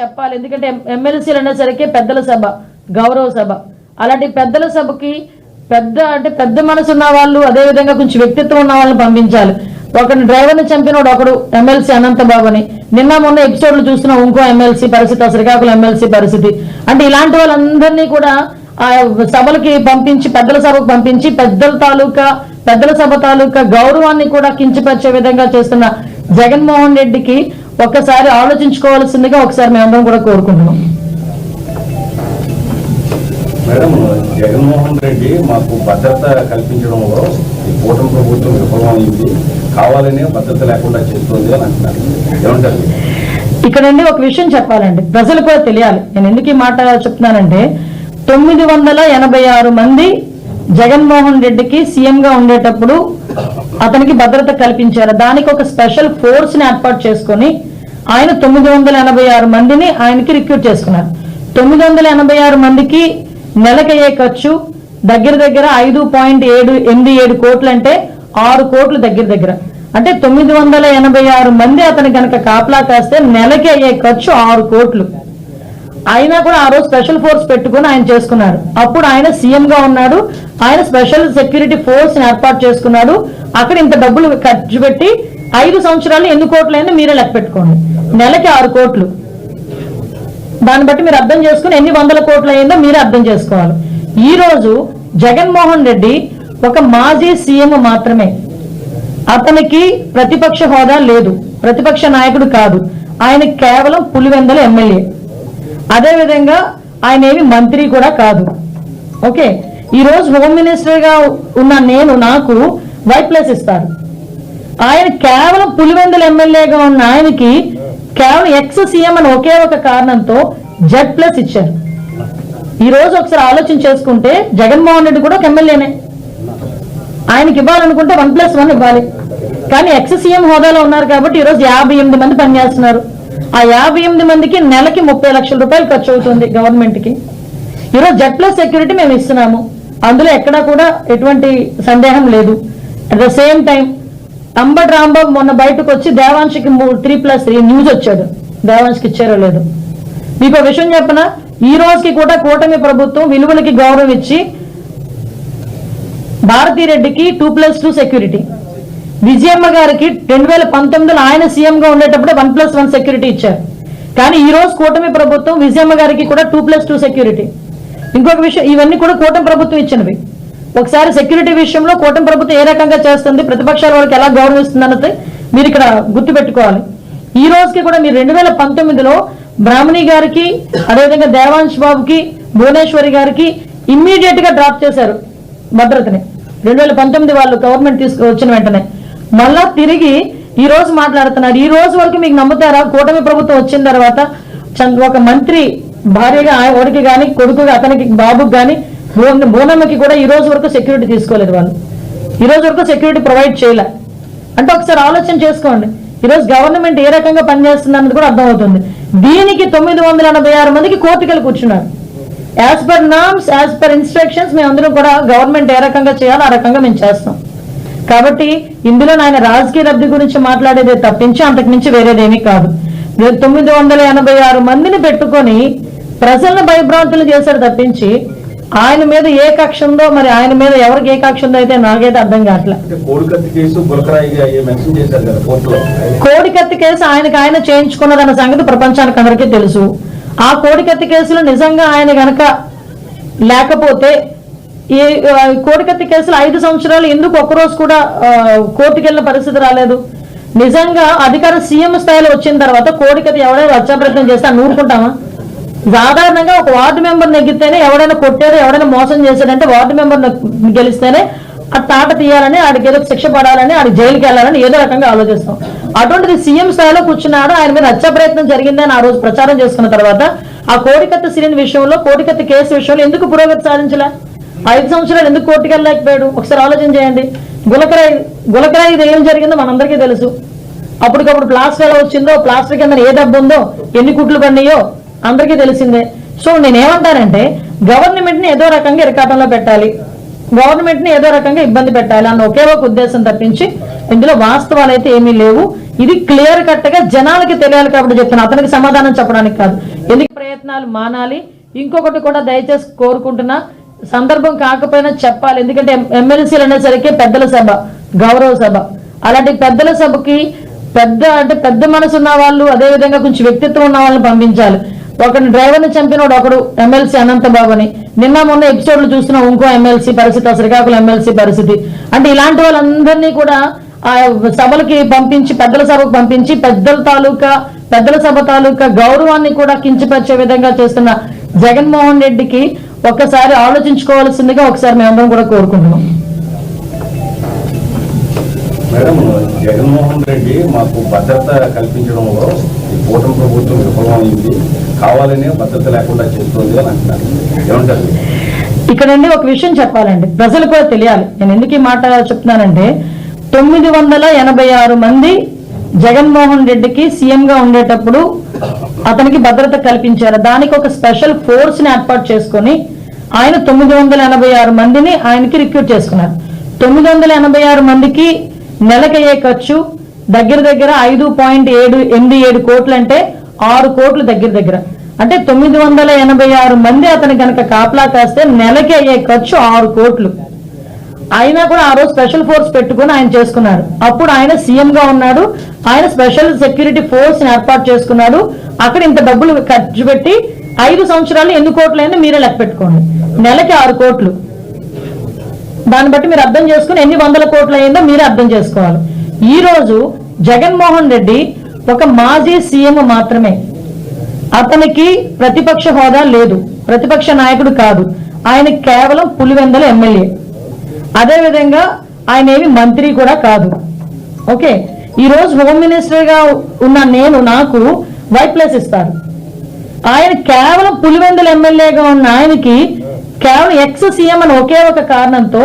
చెప్పాలి. ఎందుకంటే ఎమ్మెల్సీలు అనేసరికి పెద్దల సభ గౌరవ సభ. అలాంటి పెద్దల సభకి పెద్ద అంటే పెద్ద మనసు ఉన్న వాళ్ళు అదే విధంగా కొంచెం వ్యక్తిత్వం ఉన్న వాళ్ళని పంపించాలి. ఒకరిని డ్రైవర్ని చంపినోడు ఒకడు ఎమ్మెల్సీ అనంతబాబు అని నిన్న మొన్న ఎపిసోడ్లు చూస్తున్నాం ఇంకో ఎమ్మెల్సీ పరిస్థితి శ్రీకాకుళం ఎమ్మెల్సీ పరిస్థితి. అంటే ఇలాంటి వాళ్ళందరినీ కూడా ఆ సభలకి పంపించి పెద్దల సభకు పంపించి పెద్దల తాలూకా పెద్దల సభ తాలూకా గౌరవాన్ని కూడా కించపరిచే విధంగా చేస్తున్న జగన్మోహన్ రెడ్డికి ఒక్కసారి ఆలోచించుకోవాల్సిందిగా ఒకసారి మేమందరం కూడా కోరుకుంటున్నాం. మేడం జగన్మోహన్ రెడ్డి మాకు భద్రత కల్పించడంలో ఈ కూటమి ప్రభుత్వం విఫలమైంది. కావాలనే భద్రత లేకుండా చేస్తుంది అని అంటున్నారు. ఏమంటారు? ఇక్కడ నుండి ఒక విషయం చెప్పాలండి. ప్రజలు కూడా తెలియాలి. నేను ఎందుకు ఈ మాట చెప్తున్నానంటే తొమ్మిది వందల ఎనభై ఆరు మంది జగన్మోహన్ రెడ్డికి సీఎం గా ఉండేటప్పుడు అతనికి భద్రత కల్పించారు. దానికి ఒక స్పెషల్ ఫోర్స్ని ఏర్పాటు చేసుకొని ఆయన తొమ్మిది వందల ఎనభై ఆరు మందిని ఆయనకి రిక్రూట్ చేసుకున్నారు. తొమ్మిది వందల ఎనభై ఆరు మందికి నెలకయ్యే ఖర్చు? దగ్గర దగ్గర ఐదు పాయింట్ ఏడు ఎనిమిది ఏడు కోట్లు అంటే ఆరు కోట్లు దగ్గర దగ్గర. అంటే తొమ్మిది వందల ఎనభై ఆరు మంది అతని కనుక కాపలా కాస్తే నెలకి అయ్యే ఖర్చు? ఆరు కోట్లు. అయినా కూడా ఆ రోజు స్పెషల్ ఫోర్స్ పెట్టుకుని ఆయన చేసుకున్నాడు అప్పుడు ఆయన సీఎం గా ఉన్నాడు. ఆయన స్పెషల్ సెక్యూరిటీ ఫోర్స్ ఏర్పాటు చేసుకున్నాడు. అక్కడ ఇంత డబ్బులు ఖర్చు పెట్టి ఐదు సంవత్సరాలు ఎన్ని కోట్లు అయినా మీరే లెక్క పెట్టుకోండి. నెలకి ఆరు కోట్లు. దాన్ని బట్టి మీరు అర్థం చేసుకుని ఎన్ని వందల కోట్లు అయిందో మీరే అర్థం చేసుకోవాలి. ఈ రోజు జగన్మోహన్ రెడ్డి ఒక మాజీ సీఎం మాత్రమే. అతనికి ప్రతిపక్ష హోదా లేదు. ప్రతిపక్ష నాయకుడు కాదు. ఆయన కేవలం పులివెందల ఎమ్మెల్యే. అదేవిధంగా ఆయన ఏమి మంత్రి కూడా కాదు. ఓకే? ఈ రోజు హోమ్ మినిస్టర్గా ఉన్న నేను నాకు వైట్ ప్లేస్ ఇస్తారు. ఆయన కేవలం పులివెందుల ఎమ్మెల్యేగా ఉన్న ఆయనకి కేవలం ఎక్స్ సీఎం అని ఒకే ఒక కారణంతో జెడ్ ప్లస్ ఇచ్చారు. ఈ రోజు ఒకసారి ఆలోచన చేసుకుంటే జగన్మోహన్ రెడ్డి కూడా ఒక ఎమ్మెల్యేనే. ఆయనకి ఇవ్వాలనుకుంటే వన్ ప్లస్ వన్ ఇవ్వాలి. కానీ ఎక్స్ సీఎం హోదాలో ఉన్నారు కాబట్టి ఈరోజు యాభై ఎనిమిది మంది పనిచేస్తున్నారు ఆ యాభై ఎనిమిది మందికి నెలకి ముప్పై లక్షల రూపాయలు ఖర్చు అవుతుంది గవర్నమెంట్కి. ఈరోజు జెడ్ ప్లస్ సెక్యూరిటీ మేము ఇస్తున్నాము. అందులో ఎక్కడా కూడా ఎటువంటి సందేహం లేదు. At the same time Ambati Rambabu మొన్న బయటకు వచ్చి దేవాంశకి త్రీ ప్లస్ త్రీ న్యూస్ వచ్చాడు. దేవాంశకి ఇచ్చారో లేదు. మీకు విషయం చెప్పిన? ఈ రోజుకి కూడా కూటమి ప్రభుత్వం విలువలకి గౌరవం ఇచ్చి భారతీరెడ్డికి two plus two security. Vijayamma గారికి రెండు వేల పంతొమ్మిదిలో ఆయన సీఎంగా ఉండేటప్పుడే వన్ ప్లస్ వన్ సెక్యూరిటీ ఇచ్చారు. కానీ ఈ రోజు కూటమి ప్రభుత్వం విజయమ్మ గారికి కూడా టూ ప్లస్ టూ సెక్యూరిటీ. ఇంకొక విషయం ఇవన్నీ కూడా కూటమి ప్రభుత్వం ఇచ్చినవి. ఒకసారి సెక్యూరిటీ విషయంలో కూటమి ప్రభుత్వం ఏ రకంగా చేస్తుంది ప్రతిపక్షాల వాళ్ళకి ఎలా గౌరవిస్తుంది అన్నది మీరు ఇక్కడ గుర్తుపెట్టుకోవాలి. ఈ రోజుకి కూడా మీరు రెండు వేల పంతొమ్మిదిలో బ్రాహ్మణి గారికి అదేవిధంగా దేవాంశ్ బాబుకి భువనేశ్వరి గారికి ఇమ్మీడియట్గా డ్రాప్ చేశారు భద్రతని. రెండు వేల పంతొమ్మిది వాళ్ళు గవర్నమెంట్ తీసుకు వచ్చిన వెంటనే. మళ్ళా తిరిగి ఈ రోజు మాట్లాడుతున్నారు. ఈ రోజు వరకు మీకు నమ్ముతారా? కూటమి ప్రభుత్వం వచ్చిన తర్వాత ఒక మంత్రి భార్యగా ఓడికి కానీ కొడుకు అతనికి బాబుకి కానీ బోన- కూడా ఈ రోజు వరకు సెక్యూరిటీ తీసుకోలేదు వాళ్ళు. ఈ రోజు వరకు సెక్యూరిటీ ప్రొవైడ్ చేయలే. అంటే ఒకసారి ఆలోచన చేసుకోండి. ఈరోజు గవర్నమెంట్ ఏ రకంగా పనిచేస్తుంది అన్నది కూడా అర్థమవుతుంది. దీనికి తొమ్మిది వందల ఎనభై ఆరు మందికి కోర్టుకెళ్ళి కూర్చున్నారు. As per norms as per instructions మేమందరం కూడా గవర్నమెంట్ ఏ రకంగా చేయాలో ఆ రకంగా మేము చేస్తాం. కాబట్టి ఇందులో ఆయన రాజకీయ లబ్ధి గురించి మాట్లాడేదే తప్పించి అంతకు మించి వేరేదేమీ కాదు. తొమ్మిది వందల ఎనభై ఆరు మందిని పెట్టుకొని ప్రజలను భయభ్రాంతులు చేశారు తప్పించి ఆయన మీద ఏ కక్ష ఉందో మరి ఆయన మీద ఎవరికి ఏ కక్ష ఉందో అయితే నాకైతే అర్థం కావట్లే. అంటే కోడికత్తి కేసు ఆయనకు ఆయన చేయించుకున్నదన్న సంగతి ప్రపంచానికి అందరికీ తెలుసు. ఆ కోడికత్తి కేసులో నిజంగా ఆయన గనక లేకపోతే ఈ కోడికత్తి కేసులో ఐదు సంవత్సరాలు ఎందుకు ఒక్కరోజు కూడా ఆ, కోర్టుకు వెళ్ళిన పరిస్థితి రాలేదు? నిజంగా అధికారం సీఎం స్థాయిలో వచ్చిన తర్వాత కోడికత్తి ఎవరైనా రక్షాప్రయత్నం చేస్తే అని ఊరుకుంటామా సాధారణంగా ఒక వార్డు మెంబర్ నెగ్గితేనే ఎవడైనా కొట్టారు ఎవడైనా మోసం చేశాడంటే వార్డు మెంబర్ గెలిస్తేనే ఆ తాట తీయాలని ఆడికి ఏదో శిక్ష పడాలని ఆడి జైలుకి వెళ్ళాలని ఏదో రకంగా ఆలోచిస్తాం. అటువంటిది సీఎం స్థాయిలో కూర్చున్నాడు ఆయన మీద హత్య ప్రయత్నం జరిగిందని ఆ రోజు ప్రచారం చేసుకున్న తర్వాత ఆ కోడికత్త సిలిండర్ విషయంలో కోడికత్త కేసు విషయంలో ఎందుకు పురోగతి సాధించలే? ఐదు సంవత్సరాలు ఎందుకు కోర్టుకు వెళ్ళలేకపోయాడు ఒకసారి ఆలోచన చేయండి. గులకరాయి గులకరాయి ఇది ఏం జరిగిందో మనందరికీ తెలుసు. అప్పటికప్పుడు ప్లాస్టర్ ఎలా వచ్చిందో ప్లాస్టర్ కింద ఏ దెబ్బ ఉందో ఎన్ని కుట్లు పడినాయో అందరికీ తెలిసిందే. సో నేనేమంటానంటే గవర్నమెంట్ని ఏదో రకంగా ఇరకాటంలో పెట్టాలి. గవర్నమెంట్ని ఏదో రకంగా ఇబ్బంది పెట్టాలి అన్న ఒకే ఒక ఉద్దేశం తప్పించి ఇందులో వాస్తవాలు అయితే ఏమీ లేవు. ఇది క్లియర్ కట్గా జనాలకి తెలియాలి కాబట్టి చెప్తున్నా. అతనికి సమాధానం చెప్పడానికి కాదు. ఎందుకు ప్రయత్నాలు మానాలి? ఇంకొకటి కూడా దయచేసి కోరుకుంటున్నా. సందర్భం కాకపోయినా చెప్పాలి. ఎందుకంటే ఎమ్మెల్సీలు అనేసరికి పెద్దల సభ గౌరవ సభ. అలాంటి పెద్దల సభకి పెద్ద అంటే పెద్ద మనసు ఉన్న వాళ్ళు అదే విధంగా కొంచెం వ్యక్తిత్వం ఉన్న వాళ్ళని పంపించాలి. ఒకరిని డ్రైవర్ని చంపినోడు ఒకడు ఎమ్మెల్సీ అనంతబాబు అని నిన్న మొన్న ఎపిసోడ్లు చూస్తున్నాం ఇంకో ఎమ్మెల్సీ పరిస్థితి శ్రీకాకుళం ఎమ్మెల్సీ పరిస్థితి. అంటే ఇలాంటి వాళ్ళందరినీ కూడా ఆ సభలకి పంపించి పెద్దల సభకు పంపించి పెద్దల తాలూకా పెద్దల సభ తాలూకా గౌరవాన్ని కూడా కించపరిచే విధంగా చేస్తున్న జగన్మోహన్ రెడ్డికి ఒక్కసారి ఆలోచించుకోవాల్సిందిగా ఒకసారి మేమందరం కూడా కోరుకుంటున్నాం. మేడం జగన్మోహన్ రెడ్డి మాకు భద్రత కల్పించడంలో ఈ కూటమి ప్రభుత్వం విఫలమైంది. కావాలనే భద్రత లేకుండా చేస్తుంది అని అంటున్నారు. ఏమంటారు? ఇక్కడండి ఒక విషయం చెప్పాలండి. ప్రజలు కూడా తెలియాలి. నేను ఎందుకు ఈ మాట చెప్తున్నానంటే తొమ్మిది వందల ఎనభై ఆరు మంది జగన్మోహన్ రెడ్డికి సీఎం గా ఉండేటప్పుడు అతనికి భద్రత కల్పించారు. దానికి ఒక స్పెషల్ ఫోర్స్ని ఏర్పాటు చేసుకొని ఆయన తొమ్మిది వందల ఎనభై ఆరు మందిని ఆయనకి రిక్రూట్ చేసుకున్నారు. తొమ్మిది వందల ఎనభై ఆరు మందికి నెలకయ్యే ఖర్చు దగ్గర దగ్గర ఐదు పాయింట్ ఏడు ఎనిమిది ఏడు కోట్లు అంటే ఆరు కోట్లు దగ్గర దగ్గర. అంటే తొమ్మిది వందల ఎనభై ఆరు మంది అతను కనుక కాపలా కాస్తే నెలకి అయ్యే ఖర్చు ఆరు కోట్లు. అయినా కూడా ఆ రోజు స్పెషల్ ఫోర్స్ పెట్టుకుని ఆయన చేసుకున్నారు. అప్పుడు ఆయన సీఎం గా ఉన్నాడు. ఆయన స్పెషల్ సెక్యూరిటీ ఫోర్స్ ఏర్పాటు చేసుకున్నాడు. అక్కడ ఇంత డబ్బులు ఖర్చు పెట్టి ఐదు సంవత్సరాలు ఎన్ని కోట్లు మీరే లెక్క పెట్టుకోండి. నెలకి ఆరు కోట్లు. దాన్ని బట్టి మీరు అర్థం చేసుకుని ఎన్ని వందల కోట్లు అయిందో మీరే అర్థం చేసుకోవాలి. ఈ రోజు జగన్మోహన్ రెడ్డి ఒక మాజీ సీఎం మాత్రమే. అతనికి ప్రతిపక్ష హోదా లేదు. ప్రతిపక్ష నాయకుడు కాదు. ఆయన కేవలం పులివెందల ఎమ్మెల్యే. అదే విధంగా ఆయన ఏమి మంత్రి కూడా కాదు. ఓకే? ఈరోజు హోమ్ మినిస్టర్గా ఉన్న నేను నాకు వైట్ ప్లేస్ ఇస్తారు. ఆయన కేవలం పులివెందుల ఎమ్మెల్యేగా ఉన్న ఆయనకి కేవలం ఎక్స్ సీఎం అని ఒకే ఒక కారణంతో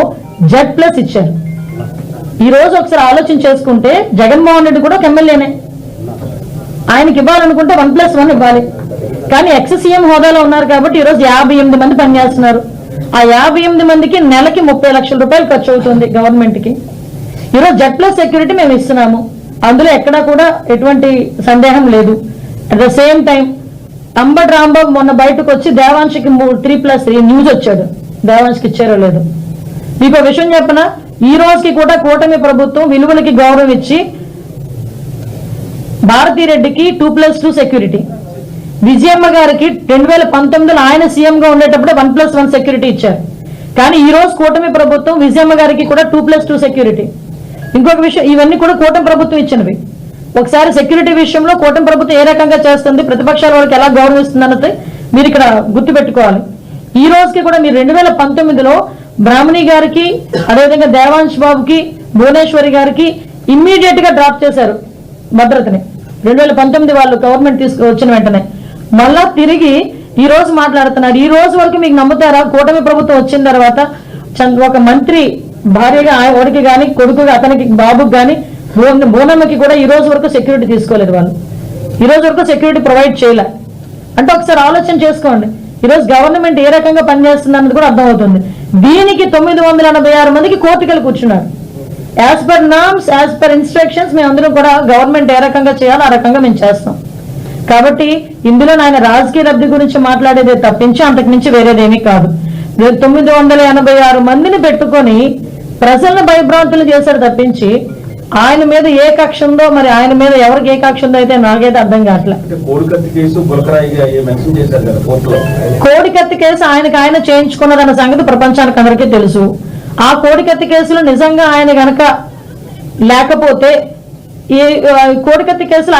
జెడ్ ప్లస్ ఇచ్చారు. ఈ రోజు ఒకసారి ఆలోచన చేసుకుంటే జగన్మోహన్ రెడ్డి కూడా ఒక ఎమ్మెల్యేనే. ఆయనకి ఇవ్వాలనుకుంటే వన్ ప్లస్ వన్ ఇవ్వాలి. కానీ ఎక్స్ సీఎం హోదాలో ఉన్నారు కాబట్టి ఈ రోజు యాభై ఎనిమిది మంది పనిచేస్తున్నారు ఆ యాభై ఎనిమిది మందికి నెలకి ముప్పై లక్షల రూపాయలు ఖర్చు అవుతుంది గవర్నమెంట్కి. ఈరోజు జెడ్ ప్లస్ సెక్యూరిటీ మేము ఇస్తున్నాము. అందులో ఎక్కడా కూడా ఎటువంటి సందేహం లేదు. At the same time Ambati Rambabu మొన్న బయటకు వచ్చి దేవాంశకి త్రీ ప్లస్ త్రీ న్యూస్ వచ్చాడు. దేవాంశకి ఇచ్చారో లేదు. మీకు విషయం చెప్పనా? ఈ రోజుకి కూడా కూటమి ప్రభుత్వం విలువలకి గౌరవం ఇచ్చి భారతీ రెడ్డికి two plus two security. Vijayamma గారికి రెండు వేల పంతొమ్మిదిలో ఆయన సీఎంగా ఉండేటప్పుడు వన్ ప్లస్ వన్ సెక్యూరిటీ ఇచ్చారు. కానీ ఈ రోజు కూటమి ప్రభుత్వం విజయమ్మ గారికి కూడా టూ ప్లస్ టూ సెక్యూరిటీ. ఇంకొక విషయం ఇవన్నీ కూడా కూటమి ప్రభుత్వం ఇచ్చినవి. ఒకసారి సెక్యూరిటీ విషయంలో కూటమి ప్రభుత్వం ఏ రకంగా చేస్తుంది ప్రతిపక్షాల వాళ్ళకి ఎలా గౌరవిస్తుంది అన్నది మీరు ఇక్కడ గుర్తుపెట్టుకోవాలి. ఈ రోజుకి కూడా మీరు రెండు వేల పంతొమ్మిదిలో బ్రాహ్మణి గారికి అదేవిధంగా దేవాంశ్ బాబుకి భువనేశ్వరి గారికి ఇమ్మీడియట్గా డ్రాప్ చేశారు భద్రతని. రెండు వేల పంతొమ్మిది వాళ్ళు గవర్నమెంట్ తీసుకు వచ్చిన వెంటనే. మళ్ళా తిరిగి ఈ రోజు మాట్లాడుతున్నారు ఈ రోజు వరకు మీకు నమ్ముతారా? కూటమి ప్రభుత్వం వచ్చిన తర్వాత ఒక మంత్రి భార్యగా ఆయన ఒడికి కానీ కొడుకుగా అతనికి బాబుకి కానీ బోనమ్మకి కూడా ఈ రోజు వరకు సెక్యూరిటీ తీసుకోలేదు వాళ్ళు. ఈ రోజు వరకు సెక్యూరిటీ ప్రొవైడ్ చేయలే. అంటే ఒకసారి ఆలోచన చేసుకోండి. ఈరోజు గవర్నమెంట్ ఏ రకంగా పనిచేస్తుంది అన్నది కూడా అర్థమవుతుంది. దీనికి తొమ్మిది వందల ఎనభై ఆరు మందికి కోర్టుకెళ్ళి కూర్చున్నారు. As per norms as per instructions మేము కూడా గవర్నమెంట్ ఏ రకంగా చేయాలో ఆ రకంగా మేము చేస్తాం. కాబట్టి ఇందులో ఆయన రాజకీయ లబ్ధి గురించి మాట్లాడేదే తప్పించి అంతకు మించి వేరేదేమీ కాదు. తొమ్మిది వందల ఎనభై ఆరు మందిని పెట్టుకొని ప్రజలను భయభ్రాంతులు చేశారు తప్పించి ఆయన మీద ఏ కక్ష ఉందో మరి ఆయన మీద ఎవరికి ఏ కక్ష ఉందో అయితే నాకైతే అర్థం కావట్లే. అంటే కోడికత్తి కేసు ఆయనకు ఆయన చేయించుకున్నదన్న సంగతి ప్రపంచానికి అందరికీ తెలుసు. ఆ కోడికత్తి కేసులో నిజంగా ఆయన గనక లేకపోతే ఈ కోడికత్తి కేసులో